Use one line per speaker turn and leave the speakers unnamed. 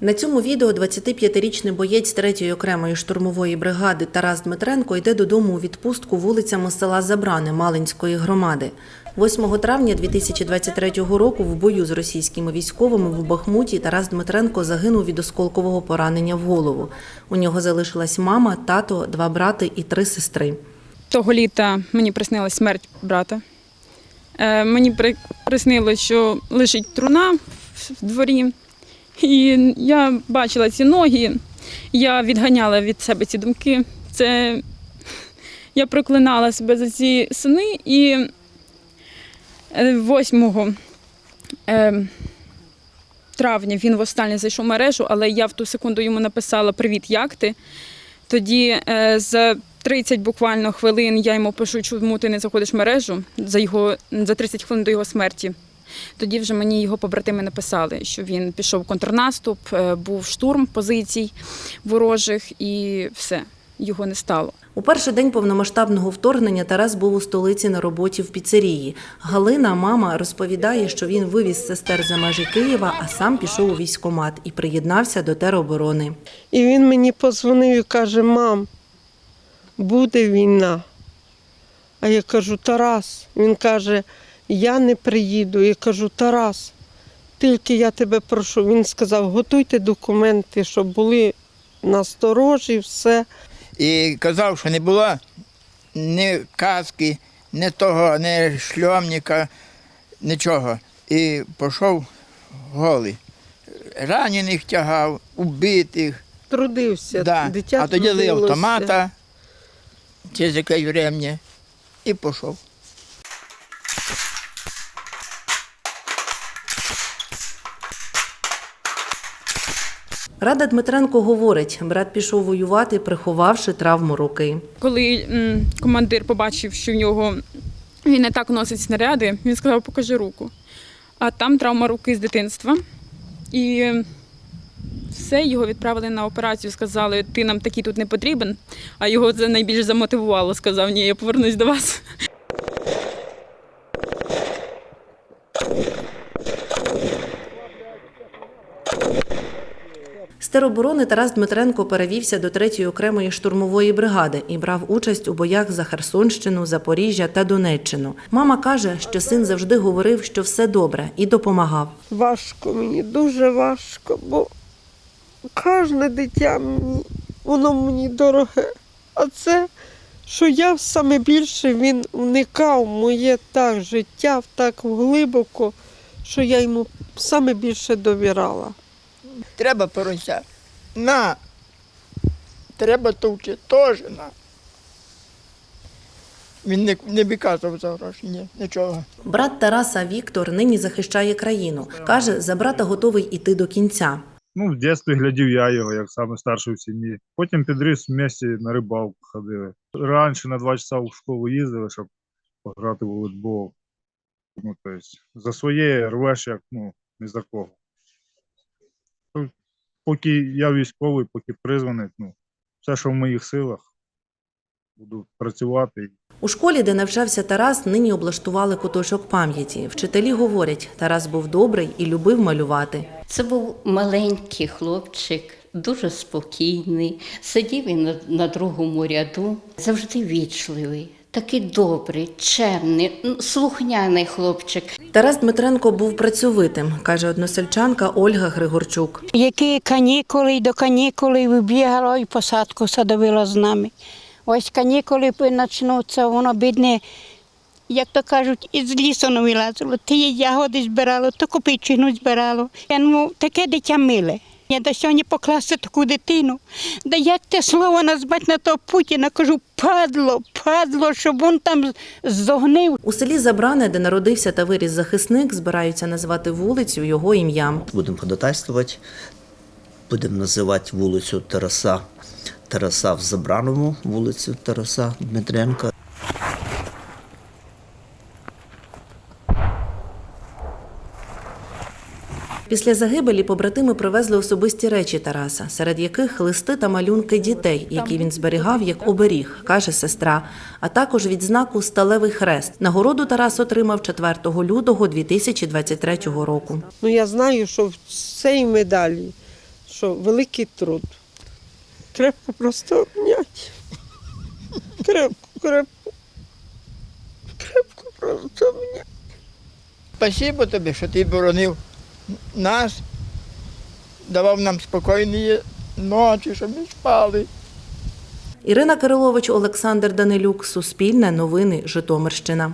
На цьому відео 25-річний боєць 3-ї окремої штурмової бригади Тарас Дмитренко йде додому у відпустку вулицями села Забрани Малинської громади. 8 травня 2023 року в бою з російськими військовими в Бахмуті Тарас Дмитренко загинув від осколкового поранення в голову. У нього залишилась мама, тато, два брати і три сестри.
Того літа мені приснилась смерть брата. Е, мені при- приснилось, що лежить труна в дворі. І я бачила ці ноги, я відганяла від себе ці думки. Це я проклинала себе за ці сини і е, 8 е, травня він востаннє зайшов в мережу, але я в ту секунду йому написала Привіт, як ти? Тоді е, за 30 буквально хвилин я йому пишу, чому ти не заходиш в мережу за його за 30 хвилин до його смерті. Тоді вже мені його побратими написали, що він пішов в контрнаступ, е, був штурм позицій ворожих і все, його не стало.
У перший день повномасштабного вторгнення Тарас був у столиці на роботі в піцерії. Галина, мама, розповідає, що він вивіз сестер за межі Києва, а сам пішов у військкомат і приєднався до тероборони.
І він мені подзвонив і каже: мам, буде війна. А я кажу, Тарас. Він каже, я не приїду. Я кажу, Тарас, тільки я тебе прошу. Він сказав, готуйте документи, щоб були насторожі, все.
І казав, що не було ні каски, ні того, ні шльомника, нічого. І пішов голий. Ранених тягав, убитих.
Трудився.
Да.
Дитя
А тоді автомата через якесь врем'я і пішов.
Рада Дмитренко говорить, брат пішов воювати, приховавши травму руки.
Коли командир побачив, що в нього він не так носить снаряди, він сказав, покажи руку. А там травма руки з дитинства. І все, його відправили на операцію, сказали, ти нам такий тут не потрібен. А його це найбільш замотивувало. Сказав, ні, я повернусь до вас.
Тероборони Тарас Дмитренко перевівся до 3-ї окремої штурмової бригади і брав участь у боях за Херсонщину, Запоріжжя та Донеччину. Мама каже, що син завжди говорив, що все добре, і допомагав.
Важко мені, дуже важко, бо кожне дитя мені, воно мені дороге. А це, що я саме більше він вникав в моє так життя, так глибоко, що я йому саме більше довіряла.
Треба порося. На. Треба товче, теж на. Він не, не виказував за гроші, ні, нічого.
Брат Тараса Віктор нині захищає країну. Каже, за брата готовий іти до кінця.
Ну, в дитинстві глядів я його, як саме старший в сім'ї. Потім підріс в місті на рибалку ходили. Раніше на два часа в школу їздили, щоб пограти в волейбол. Ну, тобто, за своє рвеш, як ну, не за кого. Поки я військовий, поки призваний, ну, все, що в моїх силах, буду працювати.
У школі, де навчався Тарас, нині облаштували куточок пам'яті. Вчителі говорять, Тарас був добрий і любив малювати.
Це був маленький хлопчик, дуже спокійний. Сидів він на, на другому ряду, завжди вічливий, такий добрий, чемний, слухняний хлопчик.
Тарас Дмитренко був працьовитим, каже односельчанка Ольга Григорчук.
Які канікули й до канікули вибігало і посадку садовило з нами. Ось канікули почнуться, воно бідне, як то кажуть, із лісу не вилазило. Ті ягоди збирало, то копійчину збирало. Я, ну, таке дитя миле. Я до сьогодні покласти таку дитину. Да як те слово назвати на того Путіна, кажу, падло, падло, щоб він там зогнив.
У селі Забране, де народився та виріс захисник, збираються назвати вулицю його ім'ям.
Будемо ходатайствувати, будемо називати вулицю Тараса Тараса в Забраному, вулицю Тараса Дмитренка.
Після загибелі побратими привезли особисті речі Тараса, серед яких листи та малюнки дітей, які він зберігав як оберіг, каже сестра, а також відзнаку Сталевий хрест. Нагороду Тарас отримав 4 лютого 2023 року.
Ну я знаю, що в цій медалі, що великий труд. Крепко просто обняти. Крепко, крепко. Крепко просто обняти.
Спасибо тобі, що ти боронив нас, давав нам спокійні ночі, щоб ми спали.
Ірина Кирилович, Олександр Данилюк, Суспільне новини, Житомирщина.